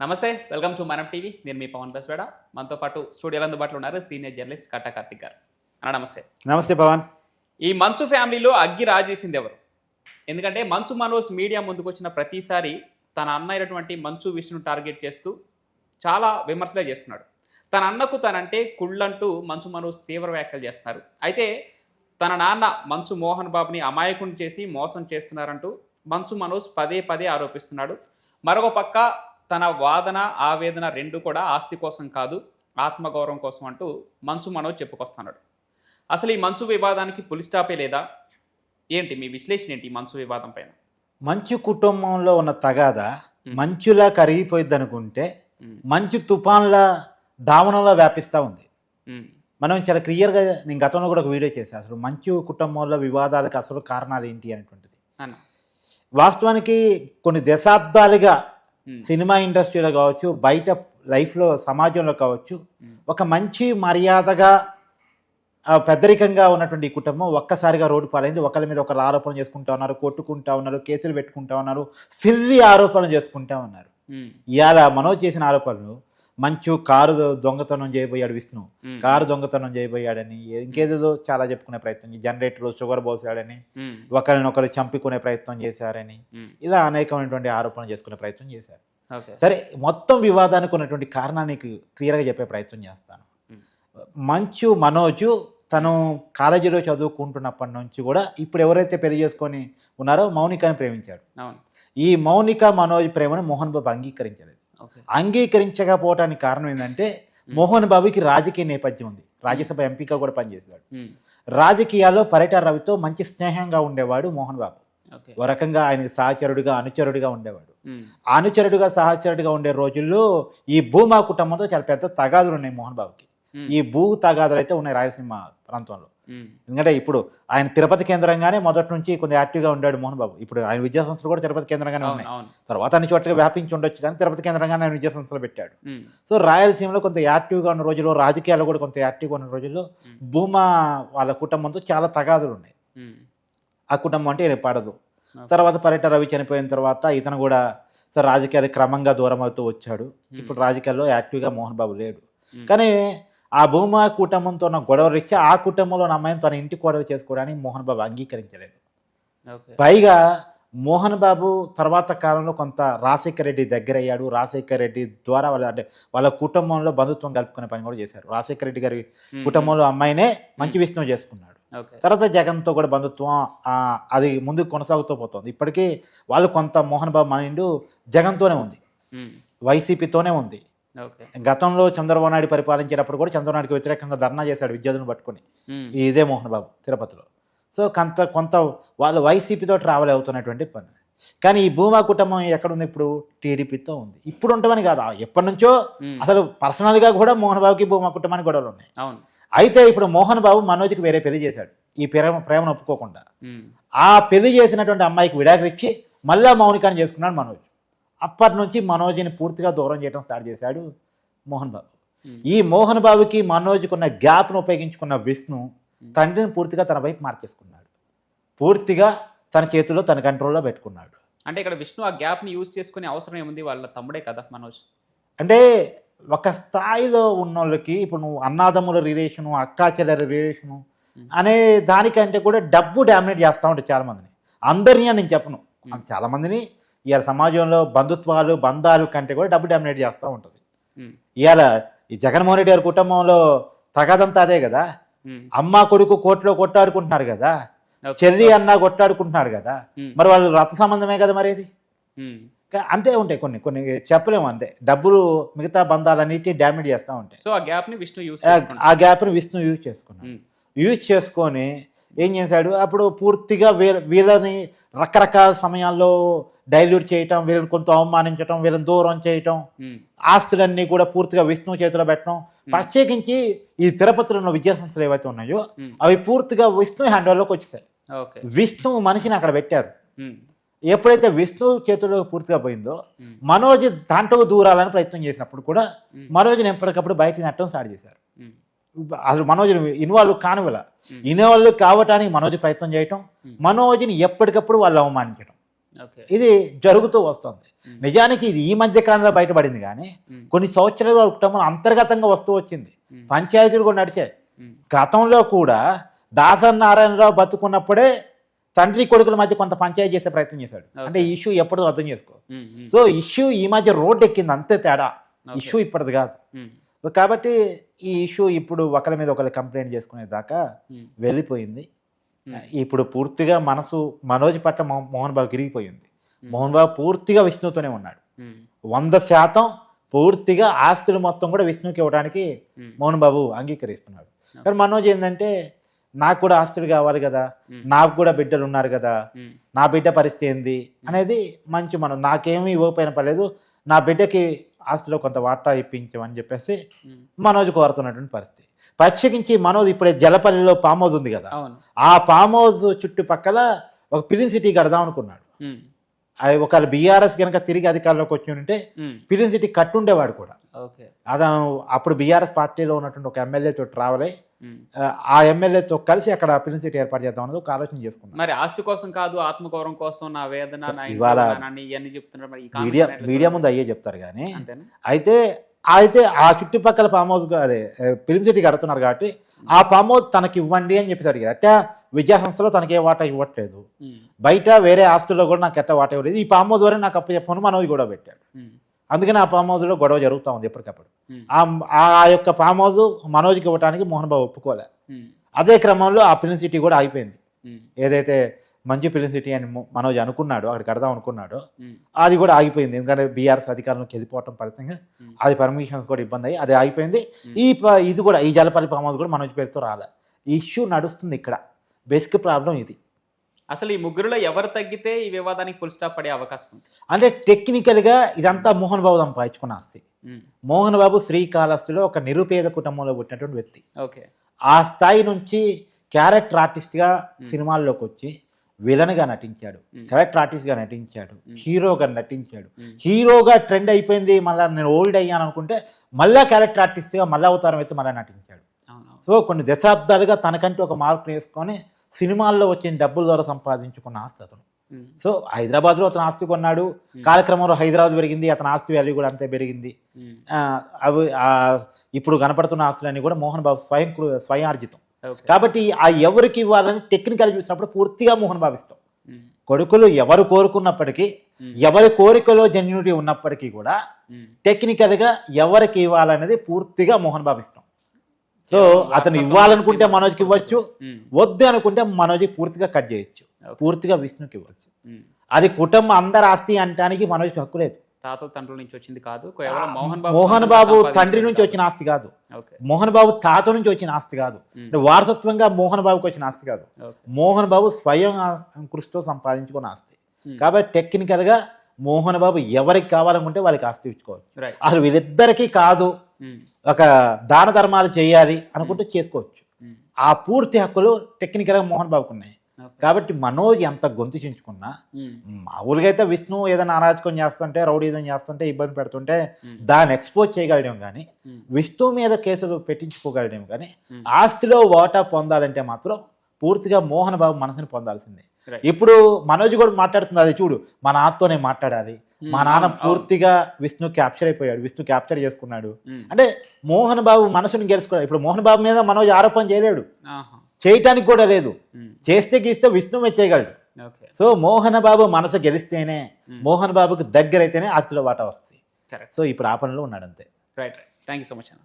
నమస్తే welcome to మనం TV. నేను మీ పవన్ బస్వేడ. మనతో పాటు స్టూడియోలో అందుబాటులో ఉన్నారు సీనియర్ జర్నలిస్ట్ కట్టా కార్తిక్ గారు. అన్న నమస్తే. నమస్తే పవన్. ఈ మంచు ఫ్యామిలీలో అగ్గి రాజేసింది ఎవరు? ఎందుకంటే మంచు మనోజ్ మీడియా ముందుకు వచ్చిన ప్రతిసారి తన అన్న అయినటువంటి మంచు విష్ణు టార్గెట్ చేస్తూ చాలా విమర్శలే చేస్తున్నాడు. తన అన్నకు తనంటే కుళ్ళంటూ మంచు మనోజ్ తీవ్ర వ్యాఖ్యలు చేస్తున్నారు. అయితే తన నాన్న మంచు మోహన్ బాబుని అమాయకుని చేసి మోసం చేస్తున్నారంటూ మంచు మనోజ్ పదే పదే ఆరోపిస్తున్నాడు. మరొక పక్క తన వాదన ఆవేదన రెండు కూడా ఆస్తి కోసం కాదు ఆత్మగౌరవం కోసం అంటూ మంచు మనోజ్ చెప్పుకొస్తున్నాడు. అసలు ఈ మంచు వివాదానికి పులి స్టాపే లేదా? ఏంటి మీ విశ్లేషణ ఏంటి ఈ మంచు వివాదం పైన? మంచు కుటుంబంలో ఉన్న తగాద మంచులా కరిగిపోయింది అనుకుంటే మంచు తుఫాన్ల దావనంలో వ్యాపిస్తూ ఉంది. మనం చాలా క్లియర్గా నేను గతంలో కూడా ఒక వీడియో చేశాను అసలు మంచు కుటుంబంలో వివాదాలకు అసలు కారణాలు ఏంటి అనేటువంటిది. అన్న. వాస్తవానికి కొన్ని దశాబ్దాలుగా సినిమా ఇండస్ట్రీలో కావచ్చు బయట లైఫ్లో సమాజంలో కావచ్చు ఉమ్, ఒక మంచి మర్యాదగా పెద్దరికంగా ఉన్నటువంటి కుటుంబం ఒక్కసారిగా రోడ్డు పాలైంది. ఒకరి మీద ఒకరు ఆరోపణ చేసుకుంటా ఉన్నారు కొట్టుకుంటా ఉన్నారు కేసులు పెట్టుకుంటా uన్నారు సిల్లి ఆరోపణలు చేసుకుంటా ఉన్నారు. ఉమ్, ఇవాళ మనోజ్ చేసిన ఆరోపణలు మంచు కారు దొంగతనం చేయబోయాడు విష్ణు. కారు దొంగతనం చేయబోయాడని ఇంకేదేదో చాలా చెప్పుకునే ప్రయత్నం జనరేటర్ షుగర్ పోసాడని ఒకరినొకరు చంపుకునే ప్రయత్నం చేశారని ఇలా అనేకమైనటువంటి ఆరోపణలు చేసుకునే ప్రయత్నం చేశారు. సరే మొత్తం వివాదానికి ఉన్నటువంటి కారణాన్ని క్లియర్గా చెప్పే ప్రయత్నం చేస్తాను. మంచు మనోజు తను కాలేజీలో చదువుకుంటున్నప్పటి నుంచి కూడా ఇప్పుడు ఎవరైతే పెళ్ళి చేసుకొని ఉన్నారో మౌనికని ప్రేమించాడు. ఈ మౌనిక మనోజ్ ప్రేమను మోహన్ బాబు అంగీకరించలేదు. ఓకే. అంగీకరించకపోవడానికి కారణం ఏంటంటే మోహన్ బాబుకి రాజకీయ నేపథ్యం ఉంది. రాజ్యసభ ఎంపీగా కూడా ఉమ్, రాజకీయాల్లో పరిటాల రవితో మంచి స్నేహంగా ఉండేవాడు మోహన్ బాబు. ఓ రకంగా ఆయనకి సహచరుడిగా అనుచరుడిగా ఉండేవాడు. అనుచరుడిగా సహచరుడిగా ఉండే రోజుల్లో ఈ భూమా కుటుంబంతో చాలా పెద్ద తగాదులు ఉన్నాయి మోహన్ బాబుకి. ఈ భూ తగాదులు అయితే ఉన్నాయి రాయలసీమ ప్రాంతంలో. ఎందుకంటే ఇప్పుడు ఆయన తిరుపతి కేంద్రంగానే మొదటి నుంచి కొంచెం యాక్టివ్గా ఉండాడు మోహన్ బాబు. ఇప్పుడు ఆయన విద్యా సంస్థలు కూడా తిరుపతి కేంద్రంగానే ఉన్నాయి. తర్వాత అన్ని చోట్లకి వ్యాపించి ఉండొచ్చు కానీ తిరుపతి కేంద్రంగానే ఆయన విద్యా సంస్థలు పెట్టాడు. ఉమ్, సో రాయలసీమలో కొంత యాక్టివ్గా ఉన్న రోజుల్లో రాజకీయాల్లో కూడా కొంత యాక్టివ్గా ఉన్న రోజుల్లో ఉమ్, భూమా వాళ్ళ కుటుంబంతో చాలా తగాదులు ఉన్నాయి. ఆ కుటుంబం అంటే ఈయన పడదు. తర్వాత పరిట రవి చనిపోయిన తర్వాత ఇతను కూడా సో రాజకీయాలు క్రమంగా దూరం అవుతూ వచ్చాడు. ఇప్పుడు రాజకీయాల్లో యాక్టివ్గా మోహన్ బాబు లేడు. కానీ ఆ భూమా కుటుంబంతో ఉన్న గొడవ రీత్యా ఆ కుటుంబంలో ఉన్న అమ్మాయిని తన ఇంటి కోడలు చేసుకోవడానికి మోహన్ బాబు అంగీకరించలేదు. పైగా మోహన్ బాబు తర్వాత కాలంలో కొంత రాజశేఖర రెడ్డి దగ్గర అయ్యాడు రాజశేఖర రెడ్డి ద్వారా వాళ్ళ అంటే వాళ్ళ కుటుంబంలో బంధుత్వం కలుపుకునే పని కూడా చేశారు. రాజశేఖర రెడ్డి గారి కుటుంబంలో అమ్మాయినే మంచి విష్ణువు చేసుకున్నాడు. తర్వాత జగన్తో కూడా బంధుత్వం అది ముందుకు కొనసాగుతూ పోతుంది. ఇప్పటికీ వాళ్ళు కొంత మోహన్ బాబు మైండ్ జగన్తోనే ఉంది. వైసీపీతోనే ఉంది. గతంలో చంద్రబాబు నాయుడు పరిపాలించేటప్పుడు కూడా చంద్రబాబు నాయుడుకి వ్యతిరేకంగా ధర్నా చేశాడు విద్యార్థులను పట్టుకొని. ఇదే మోహన్ బాబు తిరుపతిలో. సో కొంత కొంత వాళ్ళు వైసీపీతో ట్రావెల్ అవుతున్నటువంటి పని. కానీ ఈ భూమా కుటుంబం ఎక్కడుంది ఇప్పుడు? టీడీపీతో ఉంది. ఇప్పుడు ఉంటామని కాదు. ఎప్పటి నుంచో అసలు పర్సనల్గా కూడా మోహన్ బాబుకి భూమా కుటుంబానికి గొడవలు ఉన్నాయి. అయితే ఇప్పుడు మోహన్ బాబు మనోజ్కి వేరే పెళ్ళి చేశాడు. ఈ ప్రేమ ప్రేమను ఒప్పుకోకుండా. ఆ పెళ్ళి చేసినటువంటి అమ్మాయికి విడాకులు ఇచ్చి మళ్ళా మౌనికాన్ని చేసుకున్నాడు మనోజ్. అప్పటి నుంచి మనోజ్ని పూర్తిగా దూరం చేయడం స్టార్ట్ చేశాడు మోహన్ బాబు. ఉమ్, ఈ మోహన్ బాబుకి మనోజ్కి ఉన్న గ్యాప్ను ఉపయోగించుకున్న విష్ణు తండ్రిని పూర్తిగా తన వైపు మార్చేసుకున్నాడు. పూర్తిగా తన చేతిలో తన కంట్రోల్లో పెట్టుకున్నాడు. అంటే ఇక్కడ విష్ణు ఆ గ్యాప్ని యూజ్ చేసుకునే అవసరం ఏముంది? వాళ్ళ తమ్ముడే కదా మనోజ్. అంటే ఒక స్థాయిలో ఉన్న వాళ్ళకి ఇప్పుడు నువ్వు అన్నాదమ్ముల రిలేషను అక్కా చెల్లెల రిలేషను అనే దానికంటే కూడా డబ్బు డామినేట్ చేస్తూ ఉంటాయి చాలా మందిని అందరినీ అని నేను చెప్పను. Hmm. ఇవాళ సమాజంలో బంధుత్వాలు బంధాలు కంటే కూడా డబ్బు డామినేట్ చేస్తూ ఉంటుంది. ఇవాళ ఈ జగన్మోహన్ రెడ్డి గారి కుటుంబంలో తగదంతా అదే కదా? అమ్మ కొడుకు కోర్టులో కొట్టాడుకుంటున్నారు కదా. చెల్లి అన్న కొట్టాడుకుంటున్నారు కదా? మరి వాళ్ళు రథ సంబంధమే కదా మరి ఇది? అంతే ఉంటాయి కొన్ని కొన్ని చెప్పలేము అంతే. డబ్బులు మిగతా బంధాలన్నిటి డ్యామేజ్ చేస్తూ ఉంటాయి. సో ఆ గ్యాప్ని విష్ణు యూజ్ ఆ- గ్యాప్ని విష్ణు యూజ్ చేసుకున్నాడు. యూజ్ చేసుకొని ఏం చేశాడు? అప్పుడు పూర్తిగా వీళ్ళ వీళ్ళని రకరకాల సమయాల్లో డైల్యూట్ చేయటం వీళ్ళని కొంత అవమానించటం వీళ్ళని దూరం చేయటం ఉమ్, ఆస్తులన్నీ కూడా పూర్తిగా విష్ణు చేతిలో పెట్టడం. ప్రత్యేకించి ఈ తిరుపతిలో ఉన్న విద్యా సంస్థలు ఏవైతే ఉన్నాయో ఉమ్, అవి పూర్తిగా విష్ణు హ్యాండ్ ఓవర్లోకి వచ్చేసాయి విష్ణు మనిషిని అక్కడ పెట్టారు. ఎప్పుడైతే విష్ణు చేతుల్లో పూర్తిగా పోయిందో మనోజ్ దాంట్లో దూరాలని ప్రయత్నం చేసినప్పుడు కూడా మనోజ్ని ఎప్పటికప్పుడు బయటకు నెట్టడం స్టార్ట్ చేశారు. అసలు మనోజ్ ఇన్వాల్వ్ కానివ్వల. Hmm. ఇన్వాల్వ్ కావటానికి మనోజ్ ప్రయత్నం చేయటం Hmm. మనోజ్ని ఎప్పటికప్పుడు వాళ్ళు అవమానించడం ఇది జరుగుతూ వస్తుంది. నిజానికి ఇది ఈ మధ్య కాలంలో బయటపడింది కానీ కొన్ని సంవత్సరాల కుటుంబం అంతర్గతంగా వస్తూ వచ్చింది. పంచాయతీలు కూడా నడిచాయి. గతంలో కూడా దాసరి నారాయణరావు బతుకున్నప్పుడే తండ్రి కొడుకుల మధ్య కొంత పంచాయతీ చేసే ప్రయత్నం చేశాడు. అంటే ఇష్యూ ఎప్పుడో అర్థం చేసుకో. సో ఇష్యూ ఈ మధ్య రోడ్ ఎక్కింది అంతే తేడా. ఇష్యూ ఇప్పటిది కాదు. కాబట్టి ఈ ఇష్యూ ఇప్పుడు ఒకరి మీద ఒకరు కంప్లైంట్ చేసుకునే దాకా వెళ్ళిపోయింది. ఇప్పుడు పూర్తిగా మనసు మనోజ్ పట్ల మోహన్ బాబు గిరిగిపోయింది. మోహన్ బాబు పూర్తిగా విష్ణుతోనే ఉన్నాడు. వంద శాతం పూర్తిగా ఆస్తులు మొత్తం కూడా విష్ణుకి ఇవ్వడానికి మోహన్ బాబు అంగీకరిస్తున్నాడు. కానీ మనోజ్ ఏంటంటే నాకు కూడా ఆస్తులు కావాలి కదా నాకు కూడా బిడ్డలు ఉన్నారు కదా నా బిడ్డ పరిస్థితి ఏంది అనేది మంచి మనం నాకేమీ ఇవ్వకపోయినా పర్లేదు నా బిడ్డకి ఆస్తిలో కొంత వాటా ఇప్పించమని చెప్పేసి మనోజ్ కోరుతున్నటువంటి పరిస్థితి. ప్రత్యేకించి మనోజ్ ఇప్పుడే జలపల్లిలో ఫామ్ హౌస్ ఉంది కదా. ఆ ఫామ్ హౌస్ చుట్టుపక్కల ఒక ఫిలిం సిటీ కడదాం అనుకున్నాడు. అది ఒకవేళ బీఆర్ఎస్ కనుక తిరిగి అధికారంలోకి వచ్చి ఉంటే ఫిలిం సిటీ కట్టుండేవాడు కూడా. అతను అప్పుడు బీఆర్ఎస్ పార్టీలో ఉన్నటువంటి ఒక ఎమ్మెల్యేతో ట్రావెల్ అయ్యి ఉమ్. ఆ, ఎమ్మెల్యేతో కలిసి అక్కడ ఫిలిం సిటీ ఏర్పాటు చేద్దాం అనేది ఒక ఆలోచన చేసుకున్నాను మరి ఆస్తి కోసం కాదు ఆత్మగౌరవం కోసం నా వేదన ఇవాళ మీడియా? ముందు అయ్యే చెప్తారు కానీ అయితే అయితే ఆ చుట్టుపక్కల ఫామ్ హౌస్ అదే ఫిలిం సిటీ కడుతున్నారు కాబట్టి ఆ ఫామ్ హౌస్ తనకి ఇవ్వండి అని చెప్పి అడిగారు. అంటే విద్యా సంస్థలో తనకి ఏ వాటా ఇవ్వట్లేదు. బయట వేరే ఆస్తుల్లో కూడా నాకు ఎట్ట వాటా ఇవ్వలేదు. ఈ ఫామ్ హౌస్ వరకు నాకు అప్పు చెప్పను మనోజ్ గొడవ పెట్టాడు. అందుకని ఆ ఫామ్ హౌస్లో గొడవ జరుగుతూ ఉంది ఎప్పటికప్పుడు. ఆ ఆ యొక్క ఫామ్ హౌస్ మనోజ్కి ఇవ్వడానికి మోహన్ బాబు ఒప్పుకోలే. అదే క్రమంలో ఆ ఫిలిం సిటీ కూడా అయిపోయింది ఏదైతే మంచి ఫిలిం సిటీ అని మనోజ్ అనుకున్నాడో అక్కడ కడదాం అనుకున్నాడో. అది కూడా ఆగిపోయింది. ఎందుకంటే బీఆర్ఎస్ అధికారంలోకి వెళ్ళిపోవటం ఫలితంగా. అది పర్మిషన్స్ కూడా ఇబ్బంది అయ్యి అది ఆగిపోయింది. ఈ ఇది కూడా ఈ జలపల్లి ఫామ్ హౌస్ కూడా మనోజ్ పేరుతో రాలే. ఈ ఇష్యూ నడుస్తుంది ఇక్కడ. బేసిక్ ప్రాబ్లం ఇది. అసలు ఈ ముగ్గురులో ఎవరు తగ్గితే ఈ వివాదానికి ఫుల్ స్టాప్ పడే అవకాశం ఉంది? అంటే టెక్నికల్గా ఇదంతా మోహన్ బాబు సంపాదించుకున్న ఆస్తి. మోహన్ బాబు శ్రీకాళహస్తిలో ఒక నిరుపేద కుటుంబంలో పుట్టినటువంటి వ్యక్తి. ఓకే. ఆ స్థాయి నుంచి క్యారెక్టర్ ఆర్టిస్ట్గా సినిమాల్లోకి వచ్చి విలన్గా నటించాడు. క్యారెక్టర్ ఆర్టిస్ట్గా నటించాడు. హీరోగా నటించాడు. హీరోగా ట్రెండ్ అయిపోయింది మళ్ళీ నేను ఓల్డ్ అయ్యాను అనుకుంటే మళ్ళా క్యారెక్టర్ ఆర్టిస్ట్గా మళ్ళా అవతారం అయితే మళ్ళీ నటించాడు. సో కొన్ని దశాబ్దాలుగా తనకంటూ ఒక మార్పు వేసుకొని సినిమాల్లో వచ్చిన డబ్బుల ద్వారా సంపాదించుకున్న ఆస్తి అతను. సో హైదరాబాద్లో అతను ఆస్తి కొన్నాడు. కాలక్రమంలో హైదరాబాద్ పెరిగింది అతని ఆస్తి వాల్యూ కూడా అంతే పెరిగింది. అవి ఇప్పుడు కనపడుతున్న ఆస్తులన్నీ కూడా మోహన్ బాబు స్వయం స్వయార్జితం ఓకే కాబట్టి ఆ ఎవరికి ఇవ్వాలని టెక్నికల్ చూసినప్పుడు పూర్తిగా మోహన్ ఇష్టం ఉమ్, కొడుకులు ఎవరు కోరుకున్నప్పటికీ ఉమ్, ఎవరి కోరికలో జెన్యూనిటీ ఉన్నప్పటికీ కూడా. టెక్నికల్గా ఎవరికి ఇవ్వాలనేది పూర్తిగా మోహన్ ఇష్టం సో అతను ఇవ్వాలనుకుంటే మనోజ్కి ఇవ్వచ్చు వద్దు అనుకుంటే మనోజ్కి పూర్తిగా కట్ చేయొచ్చు. పూర్తిగా విష్ణుకి ఇవ్వచ్చు. అది కుటుంబం అందరి ఆస్తి అంటానికి మనోజ్కి హక్కు లేదు. తాతల తండ్రుల నుంచి వచ్చింది కాదు. కేవలం మోహన్ బాబు మోహన్ బాబు తండ్రి నుంచి. వచ్చిన ఆస్తి కాదు. మోహన్ బాబు తాత నుంచి వచ్చిన ఆస్తి కాదు. అంటే వారసత్వంగా మోహన్ బాబుకి వచ్చిన ఆస్తి కాదు. మోహన్ బాబు స్వయం కృషితో సంపాదించుకున్న ఆస్తి. కాబట్టి టెక్నికల్గా మోహన్ బాబు ఎవరికి కావాలనుకుంటే వాళ్ళకి ఆస్తి ఇచ్చుకోవచ్చు. అసలు వీళ్ళిద్దరికీ కాదు. ఒక దాన ధర్మాలు చేయాలి అనుకుంటే చేసుకోవచ్చు. ఆ పూర్తి హక్కులు టెక్నికల్గా మోహన్ బాబుకు ఉన్నాయి. కాబట్టి మనోజ్ ఎంత గొంతు చించుకున్నా మామూలుగా అయితే విష్ణు ఏదైనా అరాచకం చేస్తుంటే రౌడీజం చేస్తుంటే ఇబ్బంది పెడుతుంటే దాన్ని ఎక్స్పోజ్ చేయగలడం కానీ విష్ణు మీద కేసులు పెట్టించుకోగలడం కానీ ఆస్తిలో వాటా పొందాలంటే మాత్రం పూర్తిగా మోహన్ బాబు మనసుని పొందాల్సిందే. ఇప్పుడు మనోజ్ కూడా మాట్లాడుతుంది అది చూడు మా నాన్నతోనే మాట్లాడాలి. మా నాన్న. పూర్తిగా విష్ణు క్యాప్చర్ అయిపోయాడు విష్ణు క్యాప్చర్ చేసుకున్నాడు. అంటే మోహన్ బాబు మనసుని గెలుచుకోవాలి ఇప్పుడు మోహన్ బాబు మీద మనోజ్ ఆరోపణ చేయలేడు. చేయటానికి కూడా లేదు. చేస్తే గీస్తే విష్ణు చేయగలడు. సో మోహన్ బాబు మనసు గెలిస్తేనే మోహన్ బాబుకి దగ్గరైతేనే ఆస్తిలో వాటా వస్తుంది. సో ఇప్పుడు ఆ పనిలో ఉన్నాడు అంతే. Right right. Thank you so much అన్న.